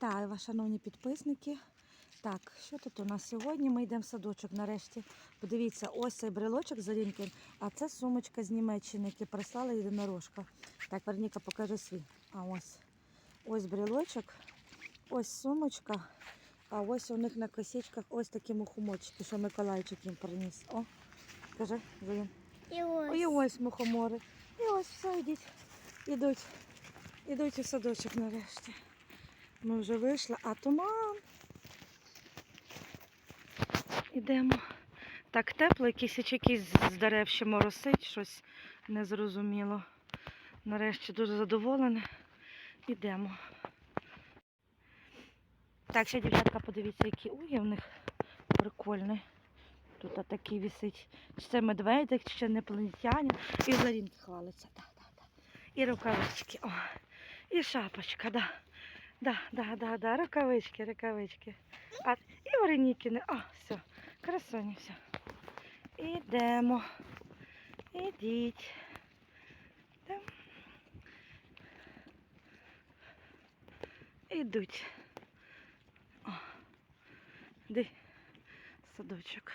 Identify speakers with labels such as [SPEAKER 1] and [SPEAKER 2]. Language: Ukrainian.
[SPEAKER 1] вас, шановні підписники. Так, що тут у нас сьогодні? Ми йдемо в садочок нарешті. Подивіться, ось цей брелочок з Орінки, а це сумочка з Німеччини, яку прислала єдинорожка. Так, Верніка, покажи свій. А ось. Ось брелочок, ось сумочка, а ось у них на косичках ось такі мухоморчики, що Миколайчик їм приніс. О, кажи, Зоїн.
[SPEAKER 2] І ось.
[SPEAKER 1] І ось мухомори. І ось все, йдіть. Ідуть. Ідуть у садочок нарешті. Ми вже вийшли, а туман. Ідемо. Так тепло, якісь якийсь з дерев ще моросить, щось незрозуміло. Нарешті дуже задоволена. Ідемо. Так, ще дівчатка, подивіться, які уги в них прикольні. Тут такий висить. Чи це медведик, чи це інопланетянин. І Зарінки хвалиться. Да, да, да. І рукавички. О. І шапочка, да. Да, да, да, да. Рукавички, рукавички. А, і Варенікіни. О, все. Красуні, все. Ідемо. Ідіть. Там. Ідуть. О. Де садочок.